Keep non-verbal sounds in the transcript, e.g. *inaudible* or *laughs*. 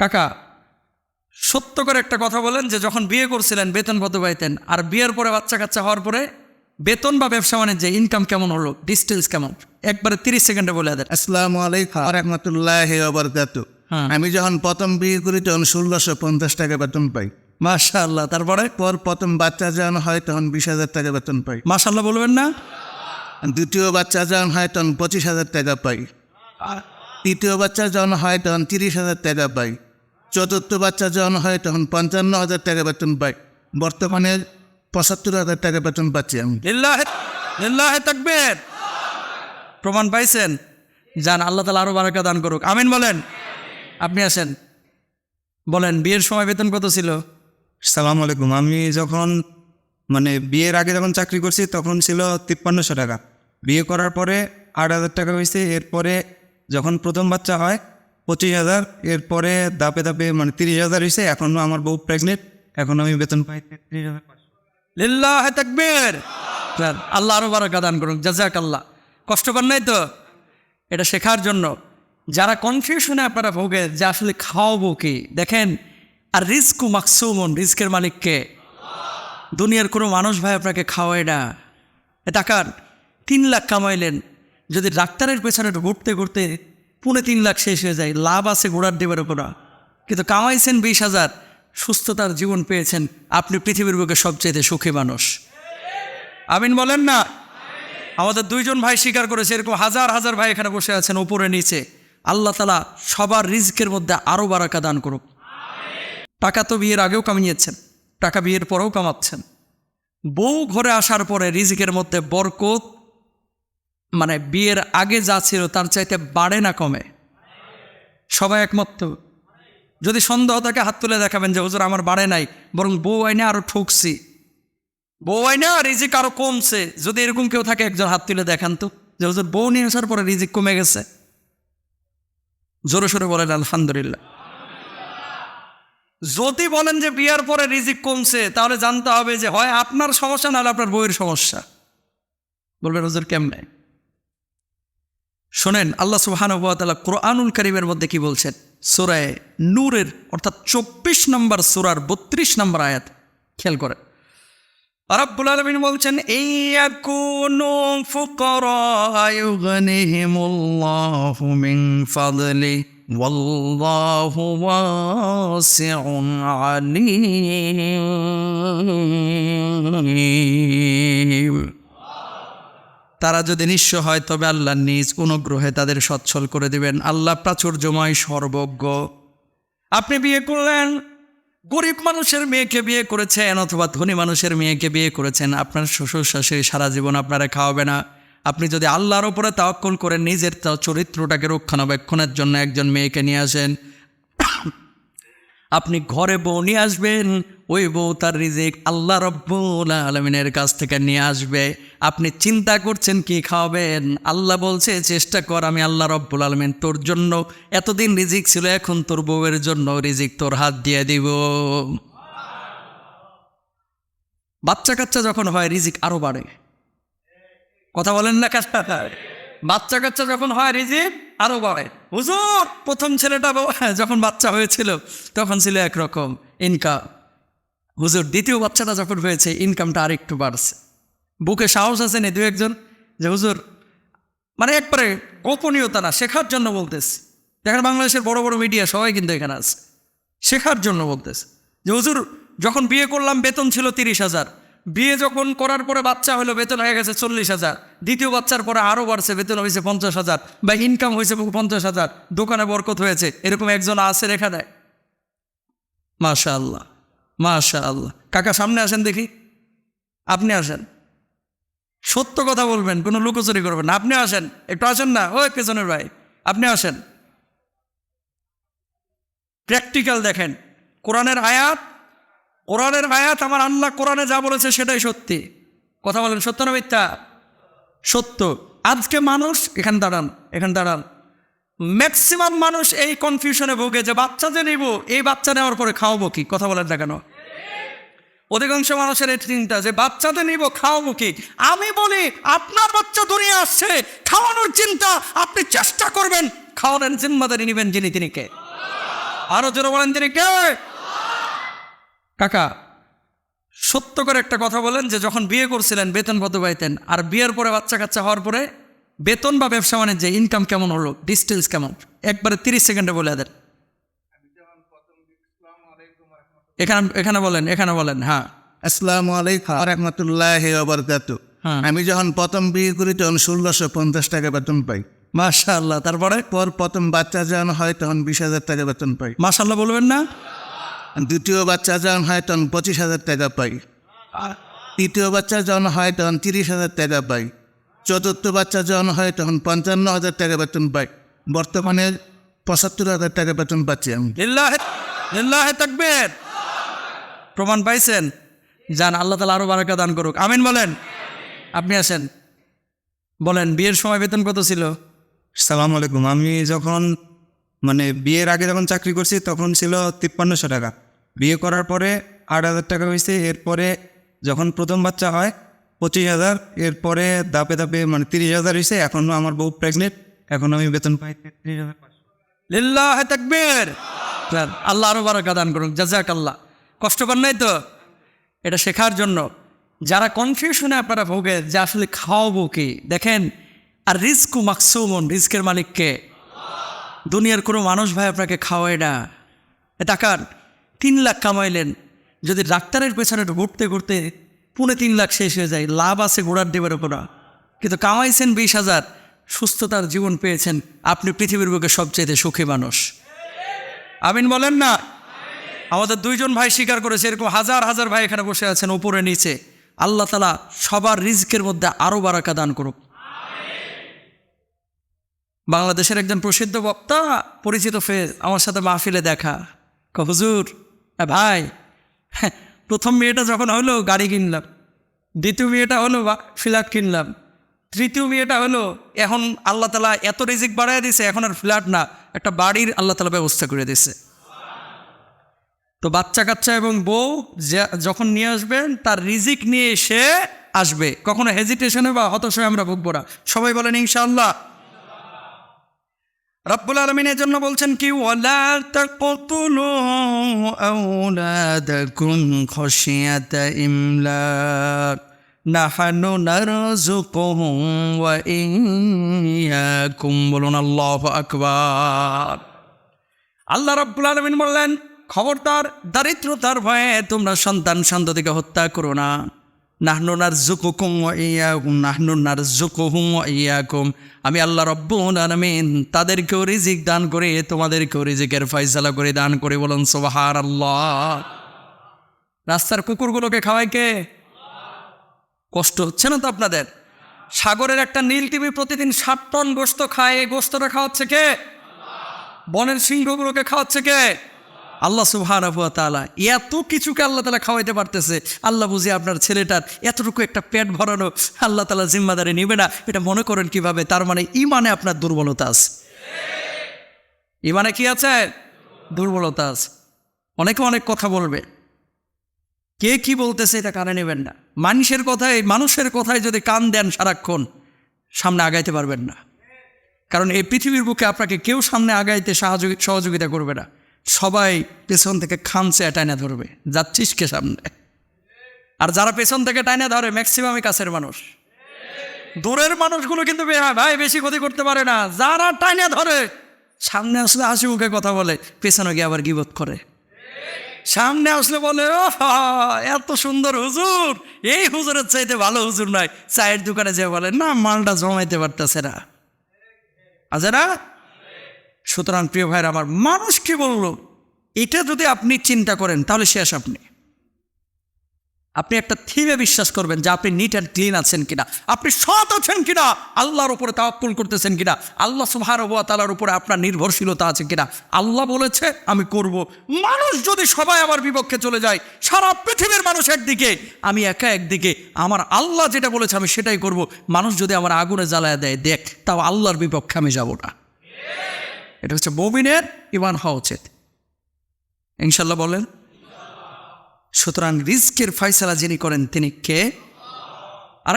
কাকা সত্য করে একটা কথা বলেন যে যখন বিয়ে করছিলেন বেতন কত পাইতেন? আর বিয়ের পরে বাচ্চা কাচ্চা হওয়ার পরে বেতন বা ব্যবসা বাণিজ্যে ইনকাম কেমন হলো? ডিস্টেন্স কেমন? একবারে তিরিশ সেকেন্ডে বলে দেন। আসসালামু আলাইকুম রহমতুল্লাহ বরকাত। হ্যাঁ। আমি যখন প্রথম বিয়ে করি তখন ষোলোশো পঞ্চাশ টাকা বেতন পাই। মাশা আল্লাহ তারপরে? পর প্রথম বাচ্চা যখন হয় তখন বিশ হাজার টাকা বেতন পাই। মাশাল্লাহ বলবেন না? দ্বিতীয় বাচ্চা যখন হয় তখন পঁচিশ হাজার টাকা পাই। তৃতীয় বাচ্চা যখন হয় তখন তিরিশ হাজার টাকা পাই। চতুর্থ বাচ্চা যখন হয় তখন পঞ্চান্ন হাজার টাকা বেতন পাই। বর্তমানে পঁচাত্তর হাজার টাকা বেতন পাচ্ছি আমি। তাকবীর। প্রমাণ পাইছেন? যান আল্লাহ তালা আরও বারাকা দান করুক। আমিন বলেন? আপনি আসেন। বলেন বিয়ের সময় বেতন কত ছিল? সালাম আলাইকুম। আমি যখন মানে বিয়ের আগে যখন চাকরি করছি তখন ছিল তিপ্পান্নশো টাকা। বিয়ে করার পরে আট হাজার টাকা হয়েছে। এরপরে যখন প্রথম বাচ্চা হয় পঁচিশ হাজার, এরপরে দাপে দাপে মানে তিরিশ হাজার হয়েছে এখনও আমার বউ প্রেগনেন্ট এখন আমি বেতন পাই তেত্রিশ হাজার। লিল্লাহে আল্লাহ আরও বারাকা দান করুক জাজাক আল্লাহ কষ্ট পান নাই তো? এটা শেখার জন্য। যারা কনফিউশনে আপনারা ভোগে, যে আসলে খাওয়াবো কি? দেখেন, আর রিস্কু মাকসুমন রিস্কের মালিককে দুনিয়ার কোনো মানুষ ভাই আপনাকে খাওয়ায় না। টাকার, তিন লাখ কামাইলেন। যদি ডাক্তারের পেছনে ঘুরতে ঘুরতে পুনে তিন লাখ শেষ হয়ে যায়, লাভ আছে ঘোড়ার দেবের উপর। কিন্তু কামাইছেন বিশ হাজার, সুস্থতার জীবন পেয়েছেন আপনি পৃথিবীর বুকে সবচেয়ে সুখী মানুষ। আমিন বলেন না? আমাদের দুইজন ভাই স্বীকার করেছে, এরকম হাজার হাজার ভাই এখানে বসে আছেন উপরে নিচে। আল্লাহ তালা সবার রিজকের মধ্যে আরও বারাকা দান করুক। টাকা তো বিয়ের আগেও কামিয়েছেন, টাকা বিয়ের পরেও কামাচ্ছেন। বউ ঘরে আসার পরে রিজিকের মধ্যে বরকত মানে বিয়ের আগে যা ছিল তার চাইতে বাড়ে না কমে। সবাই একমত? যদি সন্দেহ থাকে হাত তুলে দেখাবেন যে, হুজুর, আমার বাড়ে নাই, বরং বউ আইনে আরও ঠকছি। বউ আইনে রিজিক আরও কমছে। যদি এরকম কেউ থাকে, একজন হাত তুলে দেখান তো, যে, হুজুর, বউ নিয়ে আসার পরে রিজিক কমে গেছে? জোরে সোরে বলেন, আলহামদুলিল্লাহ। যদি বলেন যে, বিয়ার পরে রিজিক কমছে, তাহলে জানতে হবে যে, হয় আপনার সমস্যা নাহলে আপনার বইয়ের সমস্যা। বলবেন, হুজুর, কেমনে? শোনেন, আল্লাহ সুবাহানুবাতালা কোরআনুল করিমের মধ্যে কি বলছেন? সুরায় নূরের, অর্থাৎ চব্বিশ নম্বর সুরার বত্রিশ নম্বর আয়াত। খেয়াল করে রব্বুল আলমিন বলছেন এই তারা যদি নিঃস্ব হয়, তবে আল্লাহ নিজ অনুগ্রহে তাদের সচ্ছল করে দিবেন। আল্লাহ প্রাচুর্যময়, সর্বজ্ঞ। আপনি বিয়ে করলেন, গরিব মানুষের মেয়েকে বিয়ে করেছেন অথবা ধনী মানুষের মেয়েকে বিয়ে করেছেন, আপনার শ্বশুর শাশুড়ি সারা জীবন আপনারা খাওয়াবে না। আপনি যদি আল্লাহর ওপরে তাওয়াক্কুল করে নিজের চরিত্রটাকে রক্ষণাবেক্ষণের জন্য একজন মেয়েকে নিয়ে আসেন আপনি ঘরে বউ নিয়ে আসবেন, ওই বউ তার রিজিক আল্লাহ রব্বুল আলমিনের কাছ থেকে নিয়ে আসবে। আপনি চিন্তা করছেন কি খাওয়াবেন? আল্লাহ বলছে, চেষ্টা কর, আমি আল্লাহ রব্বুল আলমিন তোর জন্য এতদিন রিজিক ছিল, এখন তোর বউয়ের জন্য রিজিক তোর হাত দিয়ে দিব। বাচ্চা কাচ্চা যখন হয়, রিজিক আরও বাড়ে। কথা বলেন না কাজটা বাচ্চা কাচ্চা যখন হয় রিজিক আরও বাড়ে। হুজুর, প্রথম ছেলেটা *laughs* যখন বাচ্চা হয়েছিল, তখন ছিল একরকম ইনকাম হুজুর, দ্বিতীয় বাচ্চাটা যখন হয়েছে ইনকামটা আরেকটু বাড়ছে। বুকে সাহস আছে নি দু একজন যে হুজুর মানে একবারে গোপনীয়তা না, শেখার জন্য বলতেছে। দেখেন বাংলাদেশের বড় বড় মিডিয়া সবাই কিন্তু এখানে আছে। শেখার জন্য বলতেছে। যে হুজুর, যখন বিয়ে করলাম, বেতন ছিল তিরিশ হাজার। বিয়ে যখন করার পরে বাচ্চা হলো, বেতন হয়ে গেছে চল্লিশ হাজার। দ্বিতীয় বাচ্চার পরে আরও বাড়ছে, বেতন হয়েছে পঞ্চাশ হাজার। বা ইনকাম হয়েছে পঞ্চাশ হাজার। দোকানে বরকত হয়েছে, এরকম একজন আছে রেখা দেয়। মাশা আল্লাহ মাশা আল্লাহ কাকা, সামনে আসেন দেখি। আপনি আসেন। সত্য কথা বলবেন, কোনো লুকোচুরি করবেন না। আপনি আসেন, একটু আসেন না? ওই পেছনের ভাই, আপনি আসেন। প্র্যাকটিক্যাল দেখেন। কোরআনের আয়াত কোরআনের আয়াত আমার আল্লাহ কোরআনে যা বলেছে সেটাই সত্যি। কথা বলেন, সত্য না মিথ্যা? সত্য। আজকে মানুষ, এখানে দাঁড়ান এখানে দাঁড়ান। ম্যাক্সিমাম মানুষ এই কনফিউশনে ভোগে যে বাচ্চা যে নিব, এই বাচ্চা নেওয়ার পরে খাওয়াবো কি? কথা বলেন না কেন? অধিকাংশ মানুষের এই চিন্তা যে বাচ্চাদের নিব, খাওয়াবো কি? আমি বলি, আপনার বাচ্চা দুনিয়া আসছে, খাওয়ানোর চিন্তা আপনি চেষ্টা করবেন। খাওয়ানোর জিম্মাদারি নেবেন যিনি, তিনি কে? আরও জোরে বলেন, তিনি কে? কাকা সত্য করে একটা কথা বলেন যে যখন বিয়ে করছিলেন বেতন কত পাইতেন? আর বিয়ের পরে বাচ্চা কাচ্চা হওয়ার পরে বেতন বা ব্যবসা বাণিজ্যে ইনকাম কেমন হলো ডিস্টেন্স কেমন? একবারে তিরিশ সেকেন্ডে বলে দেন। এখানে এখানে বলেন এখানে বলেন হ্যাঁ। আসসালামু আলাইকুম রহমতুল্লাহ বরকাত হ্যাঁ। আমি যখন প্রথম বিয়ে করি তখন ষোলোশো পঞ্চাশ টাকা বেতন পাই। মাশাআল্লাহ তারপরে? পর প্রথম বাচ্চা যখন হয় তখন বিশ হাজার টাকা বেতন পাই। মাশাআল্লাহ বলবেন না? দ্বিতীয় বাচ্চা যখন হয় তখন পঁচিশ হাজার টাকা পাই। তৃতীয় বাচ্চা যখন হয় তখন তিরিশ হাজার টাকা পাই। চতুর্থ বাচ্চা যখন হয় তখন পঞ্চান্ন হাজার টাকা বেতন পাই। বর্তমানে পঁচাত্তর হাজার টাকা বেতন পাচ্ছি আমি। তাকবীর। প্রমাণ পাইছেন? যান আল্লাহ তালা আরও বারাকা দান করুক। আমিন বলেন? আপনি আসেন। বলেন বিয়ের সময় বেতন কত ছিল? সালাম আলাইকুম। আমি যখন মানে বিয়ের আগে যখন চাকরি করছি তখন ছিল তিপ্পান্নশো টাকা। বিয়ে করার পরে আট হাজার টাকা হয়েছে, এরপরে যখন প্রথম বাচ্চা হয়, পঁচিশ হাজার, এরপরে দাপে দাপে মানে তিরিশ হাজার হয়েছে, এখন আমার বউ প্রেগনেন্ট এখন আমি বেতন পাই তেত্রিশ হাজার। লিল্লাহে তাকবীর! আল্লাহ আরও বারাকা দান করুক জাজাক আল্লাহ কষ্ট পান নাই তো? এটা শেখার জন্য। যারা কনফিউশনে আপনারা ভোগে, যে আসলে খাওয়াবো কি? দেখেন, আর রিস্কু মাকসুমন রিস্কের মালিককে। দুনিয়ার কোনো মানুষ ভাই আপনাকে খাওয়ায় না। এ টাকার তিন লাখ কামাইলেন। যদি ডাক্তারের পেছনে ঘুরতে ঘুরতে পুনে তিন লাখ শেষ হয়ে যায় লাভ আছে ঘোড়ার দেবের ওপরা কিন্তু কামাইছেন বিশ হাজার সুস্থতার জীবন পেয়েছেন আপনি পৃথিবীর বুকে সবচেয়ে সুখী মানুষ। আমিন বলেন না? আমাদের দুইজন ভাই স্বীকার করেছে এরকম হাজার হাজার ভাই এখানে বসে আছেন উপরে নিচে। আল্লাহ তালা সবার রিজকের মধ্যে আরও বারাকা দান করুক। বাংলাদেশের একজন প্রসিদ্ধ বক্তা পরিচিত ফের আমার সাথে মাহফিলে দেখা। ক, হুজুর এ ভাই হ্যাঁ, প্রথম মেয়েটা যখন হলো গাড়ি কিনলাম দ্বিতীয় মেয়েটা হলো বা- ফ্ল্যাট কিনলাম তৃতীয় মেয়েটা হলো এখন আল্লাহ তালা এত রিজিক বাড়াই দিছে এখন আর ফ্ল্যাট না একটা বাড়ির আল্লাহ তালা ব্যবস্থা করে দিছে। তো বাচ্চা কাচ্চা এবং বউ যখন নিয়ে আসবেন তার রিজিক নিয়ে এসে আসবে। কখনো হেজিটেশনে বা হতাশায় আমরা ভুগবো না। সবাই বলেন ইনশাআল্লাহ রব্বুল আলমিনের জন্য বলছেন কি বলুন আল্লাহ রাব্বুল আলমিন বললেন, খবরদার, দারিদ্রতার ভয়ে তোমরা সন্তান সন্ততিকে হত্যা করো না। নাহনুনার জুকুকুম ইয়াকুম নাহনুনার জুকুহুম ইয়াকুম। আমি আল্লাহ রব্বুল আলামিন তাদেরকেও রিজিক দান করে, তোমাদেরকেও রিজিকের ফয়সালা করে দান করে বলুন সুবহান আল্লাহ রাস্তার কুকুরগুলোকে খাওয়ায় কে? কষ্ট হচ্ছে না তো আপনাদের? সাগরের একটা নীল টিভি প্রতিদিন ষাট টন গোস্ত খায়, এই গোস্তটা খাওয়াচ্ছে কে? বনের সিংহগুলোকে খাওয়াচ্ছে কে? আল্লাহ সুবহানাহু তাআলা এত কিছুকে আল্লাহ তালা খাওয়াইতে পারতেছে। আল্লাহ বুঝি আপনার ছেলেটার এতটুকু একটা পেট ভরানো আল্লাহ তালা জিম্মাদারি নেবে না। এটা মনে করেন কীভাবে? তার মানে ইমানে আপনার দুর্বলতা আছে। ইমানে কি আছে? দুর্বলতা আছে। অনেকে অনেক কথা বলবে। কে কি বলতেছে এটা কানে নেবেন না। মানুষের কথায় মানুষের কথায় যদি কান দেন সারাক্ষণ, সামনে আগাইতে পারবেন না। কারণ এই পৃথিবীর বুকে আপনাকে কেউ সামনে আগাইতে সহযোগিতা করবে না। সবাই পেছন থেকে খামচে টাইনা ধরবে। যাচ্ছিস কে সামনে? আর যারা পেছন থেকে টাইনা ধরে ম্যাক্সিমামই কাছের মানুষ। দূরের মানুষগুলো কিন্তু ভাই, বেশি ক্ষতি করতে পারে না। যারা টাইনা ধরে, সামনে আসলে হাসি মুখে কথা বলে, পেছনে গিয়ে আবার গিবত করে। সামনে আসলে বলে ও এত সুন্দর হুজুর। এই হুজুরের চাইতে ভালো হুজুর নয় চায়ের দোকানে যে বলে, না, মালটা জমাইতে পারতেছে না। আছে সুতরাং প্রিয় ভাইয়ের আমার মানুষ কি বলল? এটা যদি আপনি চিন্তা করেন, তাহলে শেষ আপনি। আপনি একটা থিমে বিশ্বাস করবেন যে আপনি নিট অ্যান্ড ক্লিন আছেন কিনা। আপনি সৎ আছেন কিনা? আল্লাহর উপরে তাওয়াক্কুল করতেছেন কিনা? আল্লাহ সুবহান ওয়া তাআলার উপরে আপনার নির্ভরশীলতা আছে কিনা? আল্লাহ বলেছে, আমি করব। মানুষ যদি সবাই আমার বিপক্ষে চলে যায়, সারা পৃথিবীর মানুষ একদিকে, আমি একা একদিকে, আমার আল্লাহ যেটা বলেছে আমি সেটাই করব। মানুষ যদি আমার আগুনে জ্বালায় দেয়, দেখ, তাও আল্লাহর বিপক্ষে আমি যাব না। এটা হচ্ছে মমিনের ইমান হওয়া উচিত। ইনশাল্লাহ বলেন, সুতরাং রিস্কের ফয়সালা যিনি করেন, তিনি কে?